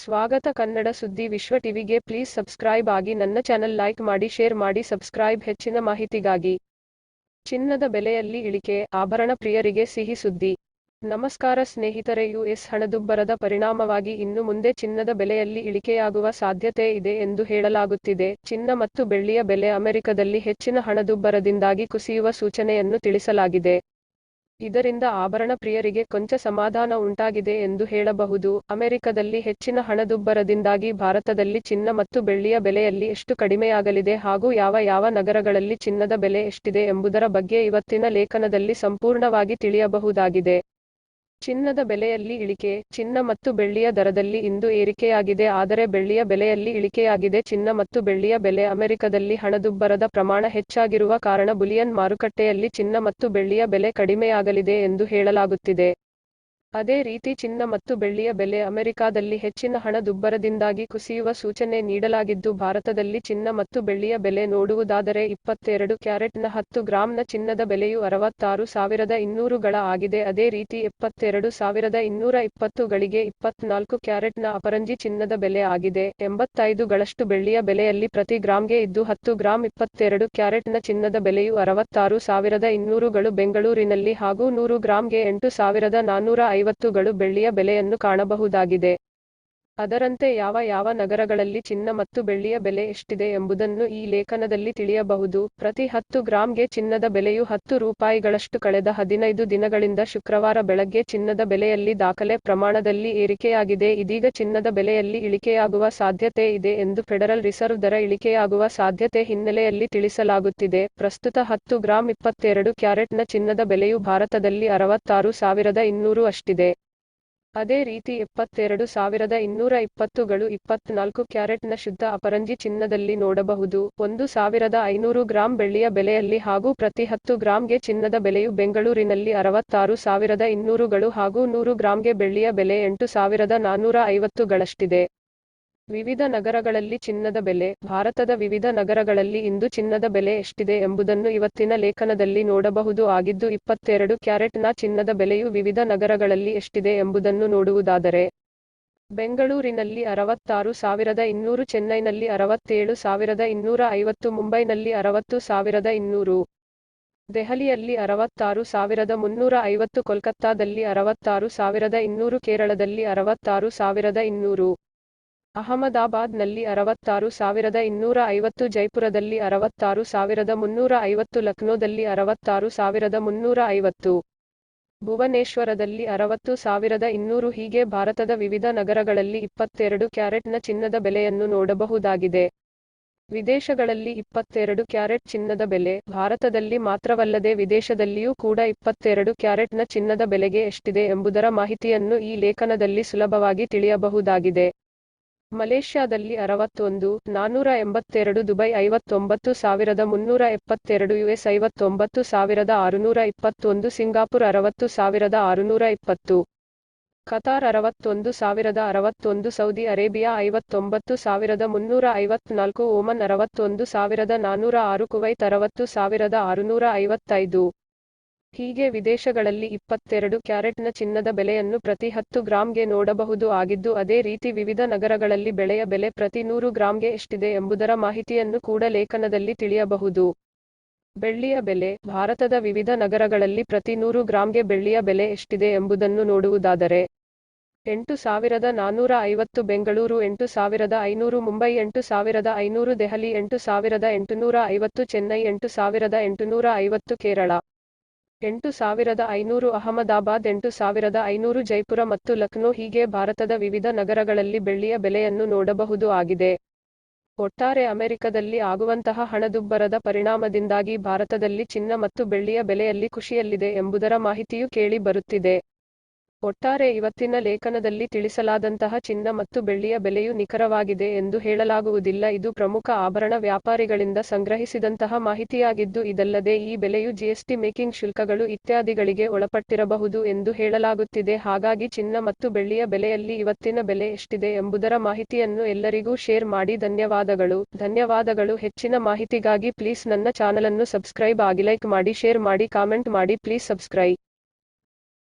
ಸ್ವಾಗತ ಕನ್ನಡ ಸುದ್ದಿ ವಿಶ್ವ ಟಿವಿಗೆ ಪ್ಲೀಸ್ ಸಬ್ಸ್ಕ್ರೈಬ್ ಆಗಿ ನನ್ನ ಚಾನೆಲ್ ಲೈಕ್ ಮಾಡಿ ಶೇರ್ ಮಾಡಿ ಸಬ್ಸ್ಕ್ರೈಬ್ ಹೆಚ್ಚಿನ ಮಾಹಿತಿಗಾಗಿ. ಚಿನ್ನದ ಬೆಲೆಯಲ್ಲಿ ಇಳಿಕೆ, ಆಭರಣ ಪ್ರಿಯರಿಗೆ ಸಿಹಿ ಸುದ್ದಿ. ನಮಸ್ಕಾರ ಸ್ನೇಹಿತರೆ ಯುಎಸ್ ಹಣದುಬ್ಬರದ ಪರಿಣಾಮವಾಗಿ ಇನ್ನು ಮುಂದೆ ಚಿನ್ನದ ಬೆಲೆಯಲ್ಲಿ ಇಳಿಕೆಯಾಗುವ ಸಾಧ್ಯತೆ ಇದೆ ಎಂದು ಹೇಳಲಾಗುತ್ತಿದೆ. ಚಿನ್ನ ಮತ್ತು ಬೆಳ್ಳಿಯ ಬೆಲೆ ಅಮೆರಿಕದಲ್ಲಿ ಹೆಚ್ಚಿನ ಹಣದುಬ್ಬರದಿಂದಾಗಿ ಕುಸಿಯುವ ಸೂಚನೆಯನ್ನು ತಿಳಿಸಲಾಗಿದೆ. ಇದರಿಂದ ಆಭರಣ ಪ್ರಿಯರಿಗೆ ಕೊಂಚ ಸಮಾಧಾನ ಉಂಟಾಗಿದೆ ಎಂದು ಹೇಳಬಹುದು. ಅಮೆರಿಕದಲ್ಲಿ ಹೆಚ್ಚಿನ ಹಣದುಬ್ಬರದಿಂದಾಗಿ ಭಾರತದಲ್ಲಿ ಚಿನ್ನ ಮತ್ತು ಬೆಳ್ಳಿಯ ಬೆಲೆಯಲ್ಲಿ ಎಷ್ಟು ಕಡಿಮೆಯಾಗಲಿದೆ ಹಾಗೂ ಯಾವ ಯಾವ ನಗರಗಳಲ್ಲಿ ಚಿನ್ನದ ಬೆಲೆ ಎಷ್ಟಿದೆ ಎಂಬುದರ ಬಗ್ಗೆ ಇವತ್ತಿನ ಲೇಖನದಲ್ಲಿ ಸಂಪೂರ್ಣವಾಗಿ ತಿಳಿಯಬಹುದಾಗಿದೆ. ಚಿನ್ನದ ಬೆಲೆಯಲ್ಲಿ ಇಳಿಕೆ, ಚಿನ್ನ ಮತ್ತು ಬೆಳ್ಳಿಯ ದರದಲ್ಲಿ ಇಂದು ಏರಿಕೆಯಾಗಿದೆ. ಆದರೆ ಬೆಳ್ಳಿಯ ಬೆಲೆಯಲ್ಲಿ ಇಳಿಕೆಯಾಗಿದೆ. ಚಿನ್ನ ಮತ್ತು ಬೆಳ್ಳಿಯ ಬೆಲೆ ಅಮೆರಿಕದಲ್ಲಿ ಹಣದುಬ್ಬರದ ಪ್ರಮಾಣ ಹೆಚ್ಚಾಗಿರುವ ಕಾರಣ ಬುಲಿಯನ್ ಮಾರುಕಟ್ಟೆಯಲ್ಲಿ ಚಿನ್ನ ಮತ್ತು ಬೆಳ್ಳಿಯ ಬೆಲೆ ಕಡಿಮೆಯಾಗಲಿದೆ ಎಂದು ಹೇಳಲಾಗುತ್ತಿದೆ. ಅದೇ ರೀತಿ ಚಿನ್ನ ಮತ್ತು ಬೆಳ್ಳಿಯ ಬೆಲೆ ಅಮೆರಿಕಾದಲ್ಲಿ ಹೆಚ್ಚಿನ ಹಣದುಬ್ಬರದಿಂದಾಗಿ ಕುಸಿಯುವ ಸೂಚನೆ ನೀಡಲಾಗಿದ್ದು, ಭಾರತದಲ್ಲಿ ಚಿನ್ನ ಮತ್ತು ಬೆಳ್ಳಿಯ ಬೆಲೆ ನೋಡುವುದಾದರೆ ಇಪ್ಪತ್ತೆರಡು ಕ್ಯಾರೆಟ್ನ ಹತ್ತು ಗ್ರಾಂನ ಚಿನ್ನದ ಬೆಲೆಯು ಅರವತ್ತಾರು ಸಾವಿರದ ಇನ್ನೂರುಗಳ ಆಗಿದೆ. ಅದೇ ರೀತಿ ಎಪ್ಪತ್ತೆರಡು ಸಾವಿರದ ಇನ್ನೂರ ಇಪ್ಪತ್ತು ಗಳಿಗೆ ಇಪ್ಪತ್ನಾಲ್ಕು ಕ್ಯಾರೆಟ್ನ ಅಪರಂಜಿ ಚಿನ್ನದ ಬೆಲೆ ಆಗಿದೆ. ಎಂಬತ್ತೈದು ಗಳಷ್ಟು ಬೆಳ್ಳಿಯ ಬೆಲೆಯಲ್ಲಿ ಪ್ರತಿ ಗ್ರಾಂಗೆ ಇದ್ದು, ಹತ್ತು ಗ್ರಾಂ ಇಪ್ಪತ್ತೆರಡು ಕ್ಯಾರೆಟ್ನ ಚಿನ್ನದ ಬೆಲೆಯು ಅರವತ್ತಾರು ಸಾವಿರದ ಇನ್ನೂರುಗಳು ಬೆಂಗಳೂರಿನಲ್ಲಿ ಹಾಗೂ ನೂರು ಗ್ರಾಂಗೆ ಎಂಟು ಸಾವಿರದ ನಾನ್ನೂರ ಐವತ್ತುಗಳು ಬೆಳ್ಳಿಯ ಬೆಲೆಯನ್ನು ಕಾಣಬಹುದಾಗಿದೆ. ಅದರಂತೆ ಯಾವ ಯಾವ ನಗರಗಳಲ್ಲಿ ಚಿನ್ನ ಮತ್ತು ಬೆಳ್ಳಿಯ ಬೆಲೆ ಎಷ್ಟಿದೆ ಎಂಬುದನ್ನು ಈ ಲೇಖನದಲ್ಲಿ ತಿಳಿಯಬಹುದು. ಪ್ರತಿ ಹತ್ತು ಗ್ರಾಂಗೆ ಚಿನ್ನದ ಬೆಲೆಯು ಹತ್ತು ರೂಪಾಯಿಗಳಷ್ಟು ಕಳೆದ ಹದಿನೈದು ದಿನಗಳಿಂದ ಶುಕ್ರವಾರ ಬೆಳಗ್ಗೆ ಚಿನ್ನದ ಬೆಲೆಯಲ್ಲಿ ದಾಖಲೆ ಪ್ರಮಾಣದಲ್ಲಿ ಏರಿಕೆಯಾಗಿದೆ. ಇದೀಗ ಚಿನ್ನದ ಬೆಲೆಯಲ್ಲಿ ಇಳಿಕೆಯಾಗುವ ಸಾಧ್ಯತೆ ಇದೆ ಎಂದು ಫೆಡರಲ್ ರಿಸರ್ವ್ ದರ ಇಳಿಕೆಯಾಗುವ ಸಾಧ್ಯತೆ ಹಿನ್ನೆಲೆಯಲ್ಲಿ ತಿಳಿಸಲಾಗುತ್ತಿದೆ. ಪ್ರಸ್ತುತ ಹತ್ತು ಗ್ರಾಂ ಇಪ್ಪತ್ತೆರಡು ಕ್ಯಾರೆಟ್ನ ಚಿನ್ನದ ಬೆಲೆಯು ಭಾರತದಲ್ಲಿ ಅರವತ್ತಾರು ಸಾವಿರದ ಇನ್ನೂರು ಅಷ್ಟಿದೆ. ಅದೇ ರೀತಿ ಎಪ್ಪತ್ತೆರಡು ಸಾವಿರದ ಇನ್ನೂರ ಇಪ್ಪತ್ತುಗಳು ಇಪ್ಪತ್ನಾಲ್ಕು ಕ್ಯಾರೆಟ್ನ ಶುದ್ಧ ಅಪರಂಜಿ ಚಿನ್ನದಲ್ಲಿ ನೋಡಬಹುದು. ಒಂದು ಸಾವಿರದ ಐನೂರು ಗ್ರಾಂ ಬೆಳ್ಳಿಯ ಬೆಲೆಯಲ್ಲಿ ಹಾಗೂ ಪ್ರತಿ ಹತ್ತು ಗ್ರಾಂಗೆ ಚಿನ್ನದ ಬೆಲೆಯು ಬೆಂಗಳೂರಿನಲ್ಲಿ ಅರವತ್ತಾರು ಸಾವಿರದ ಇನ್ನೂರುಗಳು ಹಾಗೂ ನೂರು ಗ್ರಾಂಗೆ ಬೆಳ್ಳಿಯ ಬೆಲೆ ಎಂಟು ಸಾವಿರದ ನಾನ್ನೂರ ಐವತ್ತುಗಳಷ್ಟಿದೆ. ವಿವಿಧ ನಗರಗಳಲ್ಲಿ ಚಿನ್ನದ ಬೆಲೆ, ಭಾರತದ ವಿವಿಧ ನಗರಗಳಲ್ಲಿ ಇಂದು ಚಿನ್ನದ ಬೆಲೆ ಎಷ್ಟಿದೆ ಎಂಬುದನ್ನು ಇವತ್ತಿನ ಲೇಖನದಲ್ಲಿ ನೋಡಬಹುದು. ಆಗಿದ್ದು, ಇಪ್ಪತ್ತೆರಡು ಕ್ಯಾರೆಟ್ನ ಚಿನ್ನದ ಬೆಲೆಯು ವಿವಿಧ ನಗರಗಳಲ್ಲಿ ಎಷ್ಟಿದೆ ಎಂಬುದನ್ನು ನೋಡುವುದಾದರೆ, ಬೆಂಗಳೂರಿನಲ್ಲಿ ಅರವತ್ತಾರು ಸಾವಿರದ ಇನ್ನೂರು, ಚೆನ್ನೈನಲ್ಲಿ ಅರವತ್ತೇಳು ಸಾವಿರದ ಇನ್ನೂರ ಐವತ್ತು, ಮುಂಬೈನಲ್ಲಿ ಅರವತ್ತು ಸಾವಿರದ ಇನ್ನೂರು, ದೆಹಲಿಯಲ್ಲಿ ಅರವತ್ತಾರು ಸಾವಿರದ ಮುನ್ನೂರ ಐವತ್ತು, ಕೋಲ್ಕತ್ತಾದಲ್ಲಿ ಅರವತ್ತಾರು ಸಾವಿರದ ಇನ್ನೂರು, ಕೇರಳದಲ್ಲಿ ಅರವತ್ತಾರು ಸಾವಿರದ ಇನ್ನೂರು ಅಹಮದಾಬಾದ್ನಲ್ಲಿ ಅರವತ್ತಾರು ಸಾವಿರದ ಇನ್ನೂರ ಐವತ್ತು, ಜೈಪುರದಲ್ಲಿ ಅರವತ್ತಾರು ಸಾವಿರದ ಮುನ್ನೂರ ಐವತ್ತು, ಲಕ್ನೋದಲ್ಲಿ ಅರವತ್ತಾರು ಸಾವಿರದ ಮುನ್ನೂರ ಐವತ್ತು, ಭುವನೇಶ್ವರದಲ್ಲಿ ಅರವತ್ತು ಸಾವಿರದ ಇನ್ನೂರು. ಹೀಗೆ ಭಾರತದ ವಿವಿಧ ನಗರಗಳಲ್ಲಿ ಇಪ್ಪತ್ತೆರಡು ಕ್ಯಾರೆಟ್ನ ಚಿನ್ನದ ಬೆಲೆಯನ್ನು ನೋಡಬಹುದಾಗಿದೆ. ವಿದೇಶಗಳಲ್ಲಿ ಇಪ್ಪತ್ತೆರಡು ಕ್ಯಾರೆಟ್ ಚಿನ್ನದ ಬೆಲೆ, ಭಾರತದಲ್ಲಿ ಮಾತ್ರವಲ್ಲದೆ ವಿದೇಶದಲ್ಲಿಯೂ ಕೂಡ ಇಪ್ಪತ್ತೆರಡು ಕ್ಯಾರೆಟ್ನ ಚಿನ್ನದ ಬೆಲೆಗೆ ಎಷ್ಟಿದೆ ಎಂಬುದರ ಮಾಹಿತಿಯನ್ನು ಈ ಲೇಖನದಲ್ಲಿ ಸುಲಭವಾಗಿ ತಿಳಿಯಬಹುದಾಗಿದೆ. ಮಲೇಷ್ಯಾದಲ್ಲಿ ಅರವತ್ತೊಂದು, ನಾನೂರ ಎಂಬತ್ತೆರಡು, ದುಬೈ ಐವತ್ತೊಂಬತ್ತು, ಸಾವಿರದ ಮುನ್ನೂರ ಎಪ್ಪತ್ತೆರಡು, ಯುಎಸ್ ಐವತ್ತೊಂಬತ್ತು, ಸಾವಿರದ ಆರುನೂರ ಇಪ್ಪತ್ತೊಂದು, ಸಿಂಗಾಪುರ್ ಅರವತ್ತು, ಸಾವಿರದ ಆರುನೂರ ಇಪ್ಪತ್ತು, ಕತಾರ್ ಅರವತ್ತೊಂದು, ಸಾವಿರದ ಅರವತ್ತೊಂದು, ಸೌದಿ ಅರೇಬಿಯಾ ಐವತ್ತೊಂಬತ್ತು, ಸಾವಿರದ ಮುನ್ನೂರ ಐವತ್ನಾಲ್ಕು ಓಮನ್ ಅರವತ್ತೊಂದು, ಸಾವಿರದ ನಾನೂರ ಆರು, ಕುವೈತ್ ಅರವತ್ತು, ಸಾವಿರದ ಆರುನೂರ ಐವತ್ತೈದು. ಹೀಗೆ ವಿದೇಶಗಳಲ್ಲಿ ಇಪ್ಪತ್ತೆರಡು ಕ್ಯಾರೆಟ್ನ ಚಿನ್ನದ ಬೆಲೆಯನ್ನು ಪ್ರತಿ ಹತ್ತು ಗ್ರಾಂಗೆ ನೋಡಬಹುದು. ಆಗಿದ್ದು, ಅದೇ ರೀತಿ ವಿವಿಧ ನಗರಗಳಲ್ಲಿ ಬೆಳೆಯ ಬೆಲೆ ಪ್ರತಿ ನೂರು ಗ್ರಾಂಗೆ ಎಷ್ಟಿದೆ ಎಂಬುದರ ಮಾಹಿತಿಯನ್ನು ಕೂಡ ಲೇಖನದಲ್ಲಿ ತಿಳಿಯಬಹುದು. ಬೆಳ್ಳಿಯ ಬೆಲೆ, ಭಾರತದ ವಿವಿಧ ನಗರಗಳಲ್ಲಿ ಪ್ರತಿ ನೂರು ಗ್ರಾಂಗೆ ಬೆಳ್ಳಿಯ ಬೆಲೆ ಎಷ್ಟಿದೆ ಎಂಬುದನ್ನು ನೋಡುವುದಾದರೆ, ಎಂಟು ಸಾವಿರದ ನಾನ್ನೂರ ಐವತ್ತು ಬೆಂಗಳೂರು, ಎಂಟು ಸಾವಿರದ ಐನೂರು ಮುಂಬೈ, ಎಂಟು ಸಾವಿರದ ಐನೂರು ದೆಹಲಿ, ಎಂಟು ಸಾವಿರದ ಎಂಟುನೂರ ಐವತ್ತು ಚೆನ್ನೈ, ಎಂಟು ಸಾವಿರದ ಎಂಟುನೂರ ಐವತ್ತು ಕೇರಳ. ಎಂಟು ಸಾವಿರದ ಐನೂರು ಅಹಮದಾಬಾದ್, ಎಂಟು ಸಾವಿರದ ಐನೂರು ಜೈಪುರ ಮತ್ತು ಲಕ್ನೋ ಹೀಗೆ ಭಾರತದ ವಿವಿಧ ನಗರಗಳಲ್ಲಿ ಬೆಳ್ಳಿಯ ಬೆಲೆಯನ್ನು ನೋಡಬಹುದು ಆಗಿದೆ. ಒಟ್ಟಾರೆ ಅಮೆರಿಕದಲ್ಲಿ ಆಗುವಂತಹ ಹಣದುಬ್ಬರದ ಪರಿಣಾಮದಿಂದಾಗಿ ಭಾರತದಲ್ಲಿ ಚಿನ್ನ ಮತ್ತು ಬೆಳ್ಳಿಯ ಬೆಲೆಯಲ್ಲಿ ಖುಷಿಯಲ್ಲಿದೆ ಎಂಬುದರ ಮಾಹಿತಿಯೂ ಕೇಳಿ ಬರುತ್ತಿದೆ. ಒಟ್ಟಾರೆ ಇವತ್ತಿನ ಲೇಖನದಲ್ಲಿ ತಿಳಿಸಲಾದಂತಹ ಚಿನ್ನ ಮತ್ತು ಬೆಳ್ಳಿಯ ಬೆಲೆಯು ನಿಖರವಾಗಿದೆ ಎಂದು ಹೇಳಲಾಗುವುದಿಲ್ಲ. ಇದು ಪ್ರಮುಖ ಆಭರಣ ವ್ಯಾಪಾರಿಗಳಿಂದ ಸಂಗ್ರಹಿಸಿದಂತಹ ಮಾಹಿತಿಯಾಗಿದ್ದು, ಇದಲ್ಲದೆ ಈ ಬೆಲೆಯು ಜಿಎಸ್ಟಿ ಮೇಕಿಂಗ್ ಶುಲ್ಕಗಳು ಇತ್ಯಾದಿಗಳಿಗೆ ಒಳಪಟ್ಟಿರಬಹುದು ಎಂದು ಹೇಳಲಾಗುತ್ತಿದೆ. ಹಾಗಾಗಿ ಚಿನ್ನ ಮತ್ತು ಬೆಳ್ಳಿಯ ಬೆಲೆಯಲ್ಲಿ ಇವತ್ತಿನ ಬೆಲೆ ಎಷ್ಟಿದೆ ಎಂಬುದರ ಮಾಹಿತಿಯನ್ನು ಎಲ್ಲರಿಗೂ ಶೇರ್ ಮಾಡಿ. ಧನ್ಯವಾದಗಳು. ಧನ್ಯವಾದಗಳು. ಹೆಚ್ಚಿನ ಮಾಹಿತಿಗಾಗಿ ಪ್ಲೀಸ್ ನನ್ನ ಚಾನಲನ್ನು ಸಬ್ಸ್ಕ್ರೈಬ್ ಆಗಿ ಲೈಕ್ ಮಾಡಿ, ಶೇರ್ ಮಾಡಿ, ಕಾಮೆಂಟ್ ಮಾಡಿ. Please subscribe.